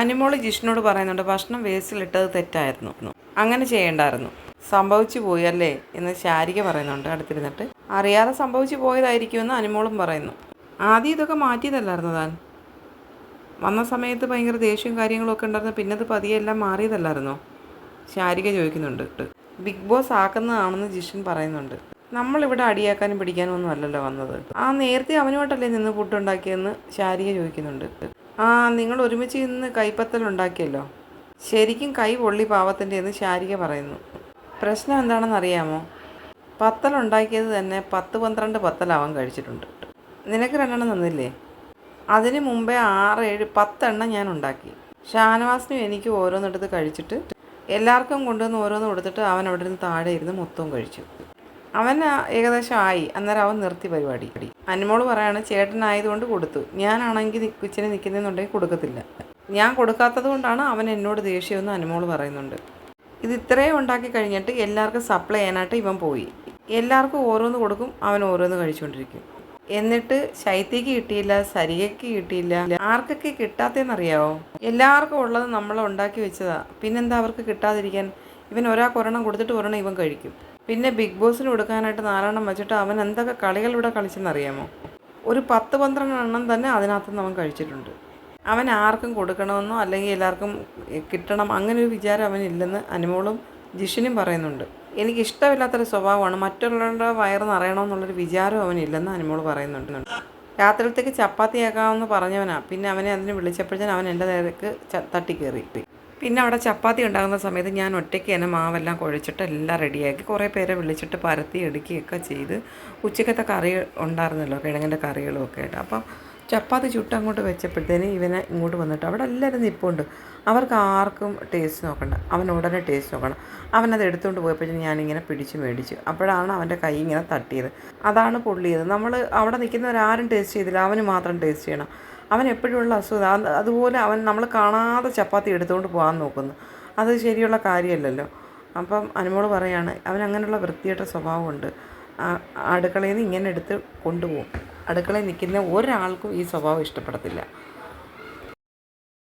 അനുമോൾ ജിഷ്ണുവോട് പറയുന്നുണ്ട് ഭക്ഷണം വേസ്റ്റിലിട്ടത് തെറ്റായിരുന്നു. അങ്ങനെ ചെയ്യേണ്ടായിരുന്നു. സംഭവിച്ചു പോയി അല്ലേ എന്ന് ശാരിക പറയുന്നുണ്ട് അടുത്തിരുന്നിട്ട്. അറിയാതെ സംഭവിച്ചു പോയതായിരിക്കുമെന്ന് അനുമോളും പറയുന്നു. ആദ്യം ഇതൊക്കെ മാറ്റിയതല്ലായിരുന്നു താൻ? വന്ന സമയത്ത് ഭയങ്കര ദേഷ്യവും കാര്യങ്ങളൊക്കെ ഉണ്ടായിരുന്നു. പിന്നെ അത് പതിയെ എല്ലാം മാറിയതല്ലായിരുന്നോ? ശാരിക ചോദിക്കുന്നുണ്ട്. ബിഗ് ബോസ് ആക്കുന്നതാണെന്ന് ജിഷൻ പറയുന്നുണ്ട്. നമ്മളിവിടെ അടിയാക്കാനും പിടിക്കാനും ഒന്നും അല്ലല്ലോ വന്നത്. ആ നേരത്തെ അവനുമായിട്ടല്ലേ നിന്ന് ഫുഡ് ശാരിക ചോദിക്കുന്നുണ്ട്. ആ നിങ്ങൾ ഒരുമിച്ച് ഇന്ന് കൈപ്പത്തൽ ഉണ്ടാക്കിയല്ലോ ശരിക്കും കൈ പൊള്ളി പാവത്തിന്റെ എന്ന് ശാരിക പറയുന്നു. പ്രശ്നം എന്താണെന്ന് അറിയാമോ പത്തൽ ഉണ്ടാക്കിയത് തന്നെ പത്ത് പന്ത്രണ്ട് പത്തലാവാൻ കഴിച്ചിട്ടുണ്ട്. നിനക്ക് രണ്ടെണ്ണം തന്നില്ലേ? അതിന് മുമ്പേ ആറ് ഏഴ് പത്തെണ്ണം ഞാൻ ഉണ്ടാക്കി. ഷാനവാസിനും എനിക്ക് ഓരോന്നെടുത്ത് കഴിച്ചിട്ട് എല്ലാവർക്കും കൊണ്ടുവന്ന് ഓരോന്ന് കൊടുത്തിട്ട് അവൻ അവിടെ നിന്ന് താഴെ ഇരുന്ന് മൊത്തവും കഴിച്ചു. അവൻ ഏകദേശം ആയി. അന്നേരം അവൻ നിർത്തി പരിപാടി. അനുമോൾ പറയാണ് ചേട്ടനായതുകൊണ്ട് കൊടുത്തു. ഞാനാണെങ്കിൽ കുച്ചിനെ നിൽക്കുന്നതെന്നുണ്ടെങ്കിൽ കൊടുക്കത്തില്ല. ഞാൻ കൊടുക്കാത്തത് കൊണ്ടാണ് അവൻ എന്നോട് ദേഷ്യമെന്ന് അനുമോൾ പറയുന്നുണ്ട്. ഇത് ഇത്രയും ഉണ്ടാക്കി കഴിഞ്ഞിട്ട് എല്ലാവർക്കും സപ്ലൈ ചെയ്യാനായിട്ട് ഇവൻ പോയി. എല്ലാവർക്കും ഓരോന്ന് കൊടുക്കും അവൻ ഓരോന്ന് കഴിച്ചുകൊണ്ടിരിക്കും. എന്നിട്ട് ശൈത്യക്ക് കിട്ടിയില്ല സരികയ്ക്ക് കിട്ടിയില്ല. ആർക്കൊക്കെ കിട്ടാത്തതെന്നറിയാവോ? എല്ലാവർക്കും ഉള്ളത് നമ്മൾ ഉണ്ടാക്കി വെച്ചതാ. പിന്നെന്താ അവർക്ക് കിട്ടാതിരിക്കാൻ? ഇവൻ ഒരാൾക്ക് ഒരെണ്ണം കൊടുത്തിട്ട് ഒരെണ്ണം ഇവൻ കഴിക്കും. പിന്നെ ബിഗ് ബോസിന് കൊടുക്കാനായിട്ട് നാലെണ്ണം വെച്ചിട്ട് അവൻ എന്തൊക്കെ കളികൾ ഇവിടെ കളിച്ചെന്നറിയാമോ? ഒരു പത്ത് പന്ത്രണ്ട് എണ്ണം തന്നെ അതിനകത്തുനിന്ന് അവൻ കഴിച്ചിട്ടുണ്ട്. അവൻ ആർക്കും കൊടുക്കണമെന്നോ അല്ലെങ്കിൽ എല്ലാവർക്കും കിട്ടണം അങ്ങനെ ഒരു വിചാരം അവനില്ലെന്ന് അനുമോളും ജിഷിനും പറയുന്നുണ്ട്. എനിക്ക് ഇഷ്ടമില്ലാത്തൊരു സ്വഭാവമാണ്. മറ്റുള്ളവരുടെ വയറ് നിറയണമെന്നുള്ളൊരു വിചാരം അവനില്ലെന്ന് അനുമോൾ പറയുന്നുണ്ട്. രാത്രിയിലത്തേക്ക് ചപ്പാത്തി ആക്കാമെന്ന് പറഞ്ഞവനാ. പിന്നെ അവനെ അതിന് വിളിച്ചപ്പോഴത്തേനും അവൻ എന്റെ നേരക്ക് തട്ടിക്കയറി പിന്നെ അവിടെ ചപ്പാത്തി ഉണ്ടാകുന്ന സമയത്ത് ഞാൻ ഒറ്റയ്ക്ക് തന്നെ മാവെല്ലാം കുഴച്ചിട്ട് എല്ലാം റെഡിയാക്കി കുറേ പേരെ വിളിച്ചിട്ട് പരത്തി എടുക്കുകയൊക്കെ ചെയ്ത് ഉച്ചക്കത്തെ കറി ഉണ്ടായിരുന്നല്ലോ കിഴങ്ങിന്റെ കറികളും ഒക്കെ ആയിട്ട്. അപ്പം ചപ്പാത്തി ചുട്ട് അങ്ങോട്ട് വെച്ചപ്പോഴത്തേന് ഇവനെ ഇങ്ങോട്ട് വന്നിട്ട് അവിടെ എല്ലാവരും നിൽപ്പുണ്ട് അവർക്ക് ആർക്കും ടേസ്റ്റ് നോക്കണ്ട. അവൻ ഉടനെ ടേസ്റ്റ് നോക്കണം. അവനത് എടുത്തുകൊണ്ട് പോയപ്പോഴത്തേന് ഞാനിങ്ങനെ പിടിച്ച് മേടിച്ചു. അപ്പോഴാണ് അവന്റെ കൈ ഇങ്ങനെ തട്ടിയത്. അതാണ് പൊള്ളിയത്. നമ്മൾ അവിടെ നിൽക്കുന്നവരാരും ടേസ്റ്റ് ചെയ്തില്ല. അവന് മാത്രം ടേസ്റ്റ് ചെയ്യണം. അവൻ എപ്പോഴുള്ള അസുഖം. അത് അതുപോലെ അവൻ നമ്മൾ കാണാതെ ചപ്പാത്തി എടുത്തുകൊണ്ട് പോകാൻ നോക്കുന്നു. അത് ശരിയുള്ള കാര്യമല്ലല്ലോ. അപ്പം അനുമോൾ പറയാണ് അവൻ അങ്ങനെയുള്ള വൃത്തിയുടെ സ്വഭാവമുണ്ട്. അടുക്കളയിൽ നിന്ന് ഇങ്ങനെ എടുത്ത് കൊണ്ടുപോകും. അടുക്കളയിൽ നിൽക്കുന്ന ഒരാൾക്കും ഈ സ്വഭാവം ഇഷ്ടപ്പെടത്തില്ല.